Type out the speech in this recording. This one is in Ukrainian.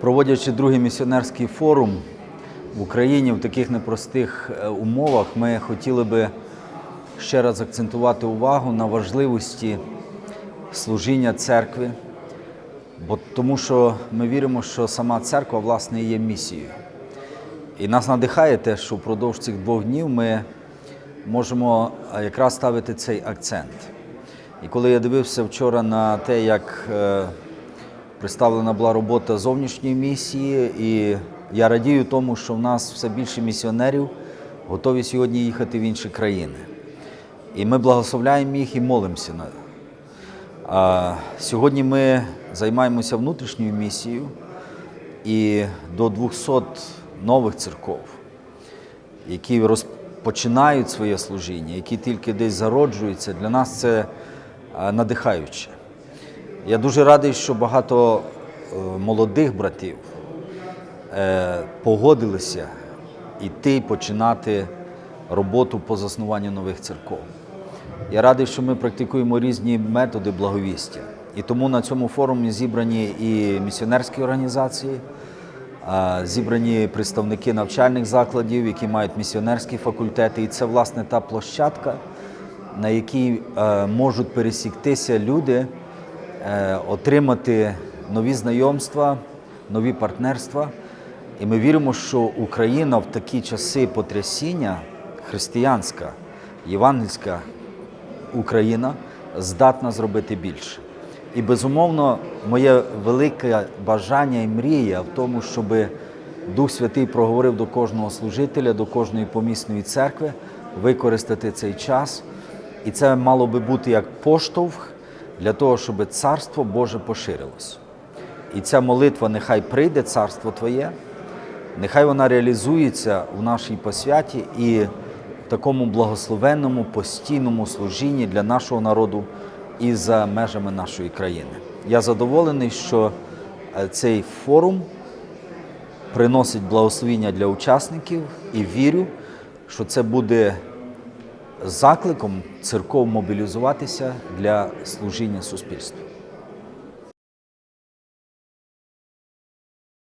Проводячи другий місіонерський форум в Україні в таких непростих е, умовах, ми хотіли би ще раз акцентувати увагу на важливості служіння церкви, бо тому що ми віримо, що сама церква власне є місією. І нас надихає те, що впродовж цих двох днів ми можемо е, якраз ставити цей акцент. І коли я дивився вчора на те, як е, представлена була робота зовнішньої місії, і я радію тому, що в нас все більше місіонерів готові сьогодні їхати в інші країни. І ми благословляємо їх і молимося. А, Сьогодні ми займаємося внутрішньою місією і до 200 нових церков, які розпочинають своє служіння, які тільки десь зароджуються, для нас це надихаюче. Я дуже радий, що багато е, молодих братів е, погодилися йти починати роботу по заснуванню нових церков. Я радий, що ми практикуємо різні методи благовістя. І тому на цьому форумі зібрані і місіонерські організації, зібрані представники навчальних закладів, які мають місіонерські факультети. І це, власне, та площадка, на якій е, можуть пересіктися люди, е, отримати нові знайомства, нові партнерства. І ми віримо, що Україна в такі часи потрясіння християнська, євангельська Україна здатна зробити більше. І безумовно, моє велике бажання і мрія в тому, щоб Дух Святий проговорив до кожного служителя, до кожної помісної церкви, використати цей час. І це мало би бути як поштовх для того, щоб Царство Боже поширилось. І ця молитва нехай прийде, царство Твоє, нехай вона реалізується в нашій посвяті і в такому благословенному постійному служінні для нашого народу і за межами нашої країни. Я задоволений, що е, цей форум приносить благословіння для учасників і вірю, що це буде закликом церков мобілізуватися для служіння суспільству.